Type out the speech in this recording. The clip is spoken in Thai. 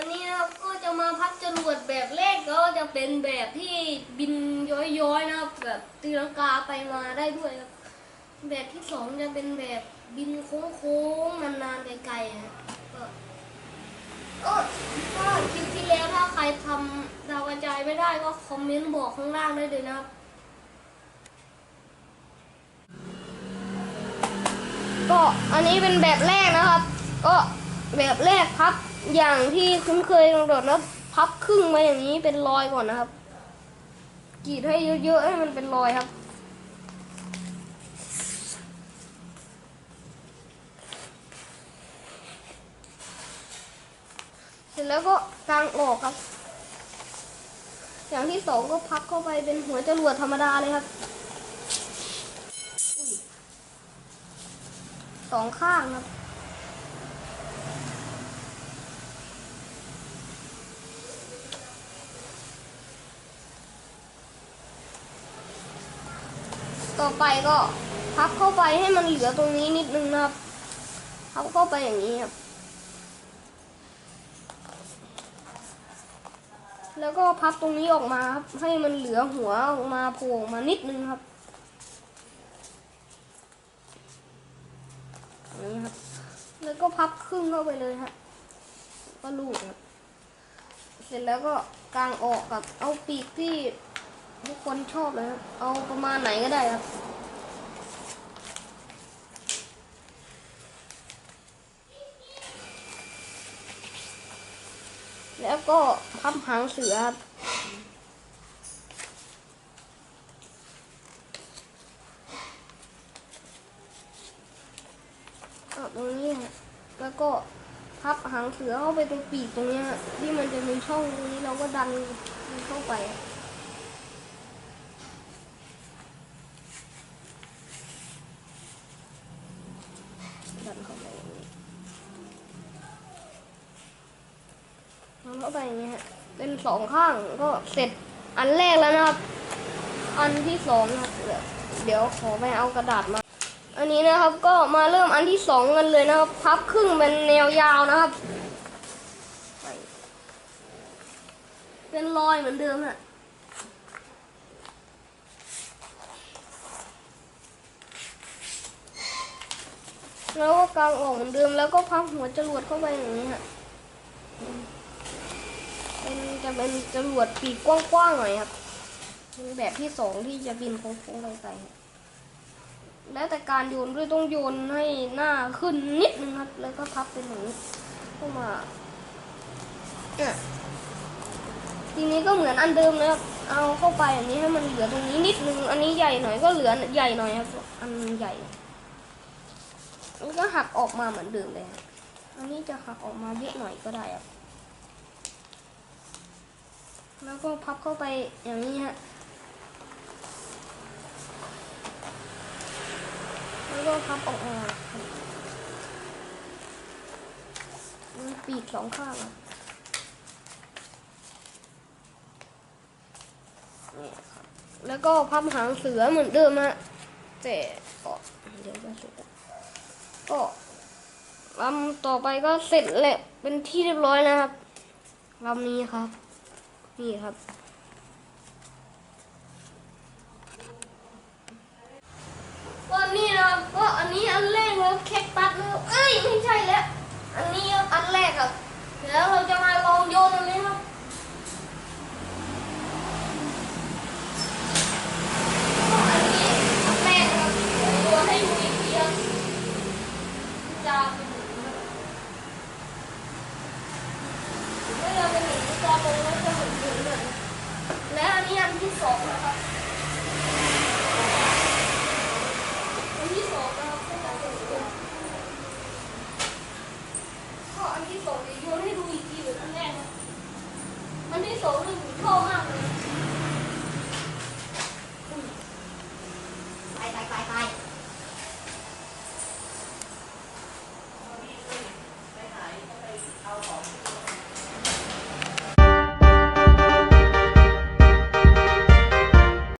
วันนี้นะครับก็จะมาพักจรวดแบบแรกก็จะเป็นแบบที่บินย้อยๆนะครับแบบตีลังกาไปมาได้ด้วยครับ แบบที่สองจะเป็นแบบบินโค้งๆนานๆไกลๆนะก็ก็คลิปที่แล้วถ้าใครทำดาวกระจายไม่ได้ก็คอมเมนต์บอกข้างล่างได้เลยนะครับก็อันนี้เป็นแบบแรกนะครับ ก็แบบแรกพับ อย่างที่คุ้นเคยกำหนดนะพับครึ่งมาอย่างนี้เป็นรอยก่อนนะครับกรีดให้เยอะๆให้มันเป็นรอยครับ เสร็จแล้วก็กางออกครับ อย่างที่สองก็พับเข้าไปเป็นหัวจรวดธรรมดาเลยครับสองข้างครับ ต่อไปก็พับเข้าไปให้มันเหลือตรงนี้นิดนึงนะครับพับเข้าไปอย่างนี้ครับ แล้วก็พับตรงนี้ออกมาครับ ให้มันเหลือหัวออกมาโผล่มานิดนึงครับนี้ครับ แล้วก็พับครึ่งเข้าไปเลยครับก็ลูดครับ เสร็จแล้วก็กางออกกับเอาปีกที่ ทุกคนชอบเลยครับเอาประมาณไหนก็ได้ครับแล้วก็พับหางเสือครับตรงนี้ฮะแล้วก็พับหางเสือเข้าไปตรงปีกตรงนี้ฮะที่มันจะมีช่องตรงนี้เราก็ ดันเข้าไปอย่างนี้ดันเข้า ไปอย่างนี้ฮะเป็นสองข้างก็เสร็จอันแรกแล้วนะครับ อันที่สองนะครับเดี๋ยวขอไปเอากระดาษมา อันนี้นะครับก็มาเริ่มอันที่สองกันเลยนะครับ พับครึ่งเป็นแนวยาวนะครับ เป็นรอยเหมือนเดิมฮะแล้วก็กางออกเหมือนเดิมแล้วก็พับหัวจรวดเข้าไปอย่างนี้ฮะ เป็นจะเป็นจรวดปีกกว้างๆหน่อยครับเป็นแบบที่สองที่จะบินโค้งๆลๆครับแล้วแต่การโยนด้วยต้องโยนให้หน้าขึ้นนิดนึงครับ แล้วก็พับเป็นอย่งเข้ามาทีนี้ก็เหมือนอันเดิมนะครับ เอาเข้าไปอันนี้ให้มันเหลือตรงนี้นิดนึง อันนี้ใหญ่หน่อยก็เหลือใหญ่หน่อยครับ อันใหญ่มันก็หักออกมาเหมือนเดิมเลยครับอันนี้จะหักออกมาเยอะหน่อยก็ได้ครับ แล้วก็พับเข้าไปอย่างนี้ฮะ แล้วก็พับออกมาครับมีปีกสองข้างนี่ครับ แล้วก็พับหางเสือเหมือนเดิมฮะแต่ก็เดี๋ยวจะสุดก็ลำต่อไปก็เสร็จแหละเป็นที่เรียบร้อยนะครับลำนี้ครับ นี่ครับ ก็นี่นะครับก็อันนี้อันแรกนะครับแคคตัสนะครับเอ้ยไม่ใช่แล้ว อันนี้ครับอันแรกครับแล้วเราจะมาลองโยนอันนี้ครับก็อันนี้แรกนะครับโยนให้ดูอีกทีครับจะเป็นหนึ่งนะครับเอาเป็นหนึ่งจะลงแล้วจะ เหมือนหนึ่งเลยและอันนี้อันที่สองนะครับ